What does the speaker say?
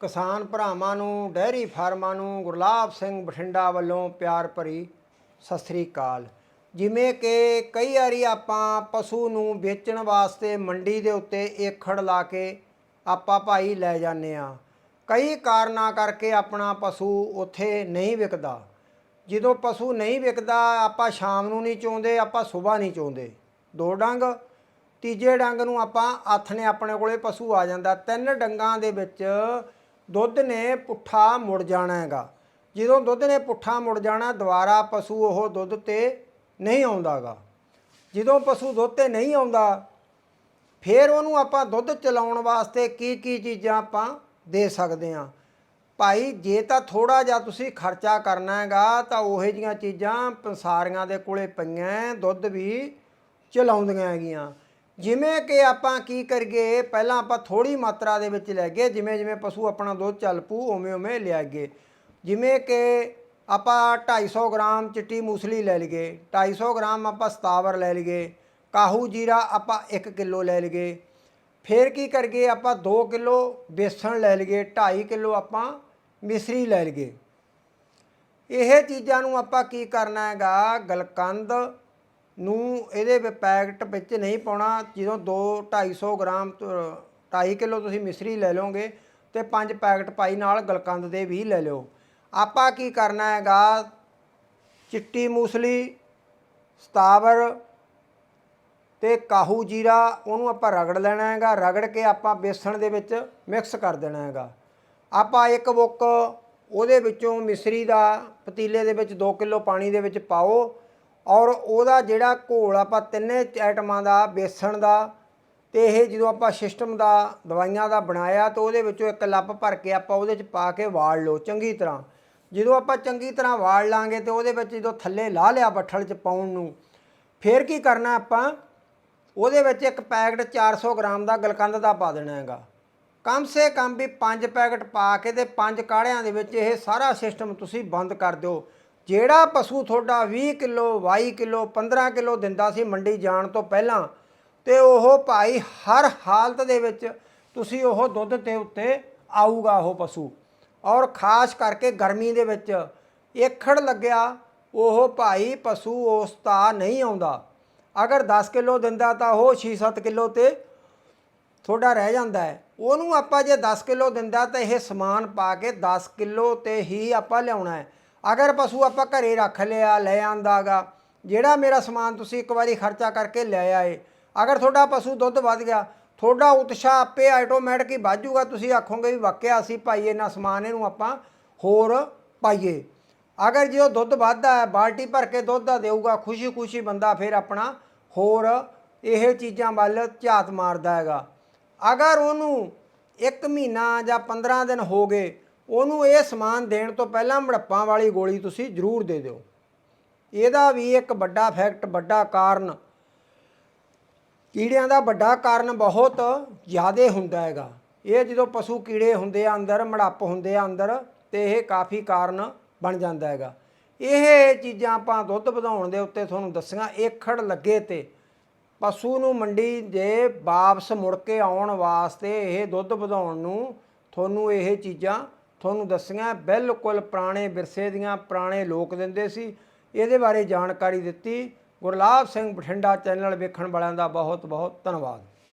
ਕਿਸਾਨ ਭਰਾਵਾਂ ਨੂੰ ਡੈਰੀ ਫਾਰਮਾਂ ਨੂੰ ਗੁਰਲਾਬ ਸਿੰਘ ਬਠਿੰਡਾ ਵੱਲੋਂ ਪਿਆਰ ਭਰੀ ਸਤਿ ਸ੍ਰੀ ਅਕਾਲ। ਜਿਵੇਂ ਕਿ ਕਈ ਵਾਰੀ ਆਪਾਂ ਪਸ਼ੂ ਨੂੰ ਵੇਚਣ ਵਾਸਤੇ ਮੰਡੀ ਦੇ ਉੱਤੇ ਏਖੜ ਲਾ ਕੇ ਆਪਾਂ ਭਾਈ ਲੈ ਜਾਂਦੇ ਆ ਕਈ ਕਾਰਨਾਂ ਕਰਕੇ ਆਪਣਾ ਪਸ਼ੂ ਉੱਥੇ ਨਹੀਂ ਵਿਕਦਾ। ਜਦੋਂ ਪਸ਼ੂ ਨਹੀਂ ਵਿਕਦਾ, ਆਪਾਂ ਸ਼ਾਮ ਨੂੰ ਨਹੀਂ ਚੋਂਦੇ, ਆਪਾਂ ਸਵੇਰ ਨਹੀਂ ਚੋਂਦੇ। ਦੋ ਡੰਗ, ਤੀਜੇ ਡੰਗ ਨੂੰ ਆਪਾਂ ਹੱਥ ਨੇ ਆਪਣੇ ਕੋਲੇ ਪਸ਼ੂ ਆ ਜਾਂਦਾ। ਤਿੰਨ ਡੰਗਾਂ ਦੇ ਵਿੱਚ ਦੁੱਧ ਨੇ ਪੁੱਠਾ ਮੁੜ ਜਾਣਾ ਹੈਗਾ। ਜਦੋਂ ਦੁੱਧ ਨੇ ਪੁੱਠਾ ਮੁੜ ਜਾਣਾ, ਦੁਬਾਰਾ ਪਸ਼ੂ ਉਹ ਦੁੱਧ ਤੇ ਨਹੀਂ ਆਉਂਦਾਗਾ। ਜਦੋਂ ਪਸ਼ੂ ਦੁੱਧ ਤੇ ਨਹੀਂ ਆਉਂਦਾ, ਫਿਰ ਉਹਨੂੰ ਆਪਾਂ ਦੁੱਧ ਚਲਾਉਣ ਵਾਸਤੇ ਕੀ ਕੀ ਚੀਜ਼ਾਂ ਆਪਾਂ ਦੇ ਸਕਦੇ ਹਾਂ। ਭਾਈ, ਜੇ ਤਾਂ ਥੋੜਾ ਜਿਹਾ ਤੁਸੀਂ ਖਰਚਾ ਕਰਨਾ ਹੈਗਾ, ਤਾਂ ਉਹੋ ਜੀਆਂ ਚੀਜ਼ਾਂ ਪੰਸਾਰੀਆਂ ਦੇ ਕੋਲੇ ਪਈਆਂ ਦੁੱਧ ਵੀ ਚਲਾਉਂਦੀਆਂ ਹੈਗੀਆਂ। ਜਿਵੇਂ ਕਿ ਆਪਾਂ ਕੀ ਕਰੀਏ, ਪਹਿਲਾਂ ਆਪਾਂ ਥੋੜੀ ਮਾਤਰਾ ਦੇ ਵਿੱਚ ਲੈ ਗਏ, ਜਿਵੇਂ ਜਿਵੇਂ ਪਸ਼ੂ ਆਪਣਾ ਦੁੱਧ ਚੱਲ ਪੂ ਉਵੇਂ ਉਵੇਂ ਲਿਆਗੇ ਜਿਵੇਂ ਕਿ ਆਪਾਂ 250 ਗ੍ਰਾਮ ਚਿੱਟੀ ਮੂਸਲੀ ਲੈ ਲਈਏ 250 ਗ੍ਰਾਮ ਆਪਾਂ ਸਤਾਵਰ ਲੈ ਲਈਏ, ਕਾਹੂ ਜੀਰਾ ਆਪਾਂ 1 ਕਿਲੋ ਲੈ ਲਈਏ। ਫਿਰ ਕੀ ਕਰੀਏ, ਆਪਾਂ 2 ਕਿਲੋ ਬੇਸਣ ਲੈ ਲਈਏ 2.5 ਕਿਲੋ ਆਪਾਂ ਮਿਸਰੀ ਲੈ ਲਈਏ। ਇਹ ਚੀਜ਼ਾਂ ਨੂੰ ਆਪਾਂ ਕੀ ਕਰਨਾ ਹੈਗਾ, ਗਲਕੰਦ ਨੂੰ ਇਹਦੇ ਪੈਕਟ ਵਿੱਚ ਨਹੀਂ ਪਾਉਣਾ। ਜਦੋਂ 2 250 ਗ੍ਰਾਮ 2.5 ਕਿਲੋ ਤੁਸੀਂ ਮਿਸਰੀ ਲੈ ਲਓਗੇ ਤੇ ਪੰਜ ਪੈਕਟ ਪਾਈ ਨਾਲ ਗਲਕੰਦ ਦੇ ਵੀ ਲੈ ਲਿਓ। ਆਪਾਂ ਕੀ ਕਰਨਾ ਹੈਗਾ? ਚਿੱਟੀ ਮੂਸਲੀ, ਸਤਾਵਰ ਤੇ ਕਾਹੂ ਜੀਰਾ, ਉਹਨੂੰ ਆਪਾਂ ਰਗੜ ਲੈਣਾ ਹੈਗਾ। ਰਗੜ ਕੇ ਆਪਾਂ ਬੇਸਣ ਦੇ ਵਿੱਚ ਮਿਕਸ ਕਰ ਦੇਣਾ ਹੈਗਾ। ਆਪਾਂ ਇੱਕ ਬੁੱਕ ਉਹਦੇ ਵਿੱਚੋਂ ਮਿਸਰੀ ਦਾ ਪਤੀਲੇ ਦੇ ਵਿੱਚ 2 ਕਿਲੋ ਪਾਣੀ ਦੇ ਵਿੱਚ ਪਾਓ। ਔਰ ਉਹਦਾ ਜਿਹੜਾ ਘੋਲ ਆਪਾਂ ਤਿੰਨੇ ਆਈਟਮਾਂ ਦਾ, ਬੇਸਣ ਦਾ ਤੇ ਇਹ ਜਦੋਂ ਆਪਾਂ ਸਿਸਟਮ ਦਾ, ਦਵਾਈਆਂ ਦਾ ਬਣਾਇਆ ਤਾਂ ਉਹਦੇ ਵਿੱਚੋਂ ਇੱਕ ਲੱਪ ਭਰ ਕੇ ਆਪਾਂ ਉਹਦੇ 'ਚ ਪਾ ਕੇ ਵਾੜ ਲਓ ਚੰਗੀ ਤਰ੍ਹਾਂ। ਜਦੋਂ ਆਪਾਂ ਚੰਗੀ ਤਰ੍ਹਾਂ ਵਾੜ ਲਾਂਗੇ ਤੇ ਉਹਦੇ ਵਿੱਚ ਜਦੋਂ ਥੱਲੇ ਲਾ ਲਿਆ ਬੱਠਲ 'ਚ ਪਾਉਣ ਨੂੰ, ਫਿਰ ਕੀ ਕਰਨਾ ਆਪਾਂ? ਉਹਦੇ ਵਿੱਚ ਇੱਕ ਪੈਕਟ 400 ਗ੍ਰਾਮ ਦਾ ਗਲਕੰਦ ਦਾ ਪਾ ਦੇਣਾ ਹੈਗਾ। ਕਮ ਸੇ ਕਮ ਵੀ 5 ਪੈਕਟ ਪਾ ਕੇ ਤੇ 5 ਕਾੜਿਆਂ ਦੇ ਵਿੱਚ ਇਹ ਸਾਰਾ ਸਿਸਟਮ ਤੁਸੀਂ ਬੰਦ ਕਰ ਦਿਓ। ਜਿਹੜਾ ਪਸ਼ੂ ਤੁਹਾਡਾ 20 ਕਿਲੋ 22 ਕਿਲੋ 15 ਕਿਲੋ ਦਿੰਦਾ ਸੀ ਮੰਡੀ ਜਾਣ ਤੋਂ ਪਹਿਲਾਂ, ਤੇ ਉਹ ਭਾਈ ਹਰ ਹਾਲਤ ਦੇ ਵਿੱਚ ਤੁਸੀਂ ਉਹ ਦੁੱਧ ਤੇ ਉੱਤੇ ਆਊਗਾ ਉਹ ਪਸ਼ੂ। ਔਰ ਖਾਸ ਕਰਕੇ ਗਰਮੀ ਦੇ ਵਿੱਚ ਏਖੜ ਲੱਗਿਆ, ਉਹ ਭਾਈ ਪਸ਼ੂ ਉਸ ਤਾ ਨਹੀਂ ਆਉਂਦਾ। ਅਗਰ 10 ਕਿਲੋ ਦਿੰਦਾ ਤਾਂ ਉਹ 6-7 ਕਿਲੋ ਤੇ ਤੁਹਾਡਾ ਰਹਿ ਜਾਂਦਾ ਹੈ। ਉਹਨੂੰ ਆਪਾਂ ਜੇ 10 ਕਿਲੋ ਦਿੰਦਾ ਤਾਂ ਇਹ ਸਮਾਨ ਪਾ ਕੇ 10 ਕਿਲੋ ਤੇ ਹੀ ਆਪਾਂ ਲਿਆਉਣਾ ਹੈ। ਅਗਰ ਪਸ਼ੂ ਆਪਾਂ ਘਰੇ ਰੱਖ ਲਿਆ, ਲੈ ਆਂਦਾਗਾ, ਜਿਹੜਾ ਮੇਰਾ ਸਮਾਨ ਤੁਸੀਂ ਇੱਕ ਵਾਰੀ ਖਰਚਾ ਕਰਕੇ ਲੈ ਆਏ, ਅਗਰ ਤੁਹਾਡਾ ਪਸ਼ੂ ਦੁੱਧ ਵੱਧ ਗਿਆ, ਤੁਹਾਡਾ ਉਤਸ਼ਾਹ ਆਪੇ ਆਟੋਮੈਟਿਕ ਹੀ ਵੱਧ ਤੁਸੀਂ ਆਖੋਗੇ ਵੀ ਵਾਕਿਆ ਅਸੀਂ ਭਾਈ ਇਹਨਾਂ ਸਮਾਨ ਇਹਨੂੰ ਆਪਾਂ ਹੋਰ ਪਾਈਏ। ਅਗਰ ਜੇ ਉਹ ਦੁੱਧ ਵੱਧਦਾ ਹੈ ਬਾਲਟੀ ਭਰ ਕੇ ਦੁੱਧ ਦਾ ਦੇਊਗਾ ਖੁਸ਼ੀ ਖੁਸ਼ੀ ਬੰਦਾ ਫਿਰ ਆਪਣਾ ਹੋਰ ਇਹ ਚੀਜ਼ਾਂ ਵੱਲ ਝਾਤ ਮਾਰਦਾ ਹੈਗਾ। ਅਗਰ ਉਹਨੂੰ 1 ਮਹੀਨਾ ਜਾਂ 15 ਦਿਨ ਹੋ ਗਏ ਉਹਨੂੰ ਇਹ ਸਮਾਨ ਦੇਣ ਤੋਂ ਪਹਿਲਾਂ ਮੜੱਪਾਂ ਵਾਲੀ ਗੋਲੀ ਤੁਸੀਂ ਜ਼ਰੂਰ ਦੇ ਦਿਓ। ਇਹਦਾ ਵੀ ਇੱਕ ਵੱਡਾ ਫੈਕਟ ਵੱਡਾ ਕਾਰਨ, ਕੀੜਿਆਂ ਦਾ ਵੱਡਾ ਕਾਰਨ ਬਹੁਤ ਜ਼ਿਆਦਾ ਹੁੰਦਾ ਹੈਗਾ। ਇਹ ਜਦੋਂ ਪਸ਼ੂ ਕੀੜੇ ਹੁੰਦੇ ਆ ਅੰਦਰ, ਮੜੱਪ ਹੁੰਦੇ ਆ ਅੰਦਰ, ਤੇ ਇਹ ਕਾਫੀ ਕਾਰਨ ਬਣ ਜਾਂਦਾ ਹੈਗਾ। ਇਹ ਚੀਜ਼ਾਂ ਆਪਾਂ ਦੁੱਧ ਵਧਾਉਣ ਦੇ ਉੱਤੇ ਤੁਹਾਨੂੰ ਦੱਸੀਆਂ, ਏਖੜ ਲੱਗੇ ਤੇ ਪਸ਼ੂ ਨੂੰ ਮੰਡੀ ਦੇ ਵਾਪਸ ਮੁੜ ਕੇ ਆਉਣ ਵਾਸਤੇ ਇਹ ਦੁੱਧ ਵਧਾਉਣ ਨੂੰ ਤੁਹਾਨੂੰ ਇਹ ਚੀਜ਼ਾਂ ਤੁਹਾਨੂੰ ਦੱਸੀਆਂ, ਬਿਲਕੁਲ ਪੁਰਾਣੇ ਵਿਰਸੇ ਦੀਆਂ ਪੁਰਾਣੇ ਲੋਕ ਦਿੰਦੇ ਸੀ। ਇਹਦੇ ਬਾਰੇ ਜਾਣਕਾਰੀ ਦਿੱਤੀ। ਗੁਰਲਾਬ ਸਿੰਘ ਬਠਿੰਡਾ ਚੈਨਲ ਵੇਖਣ ਵਾਲਿਆਂ ਦਾ ਬਹੁਤ ਬਹੁਤ ਧੰਨਵਾਦ।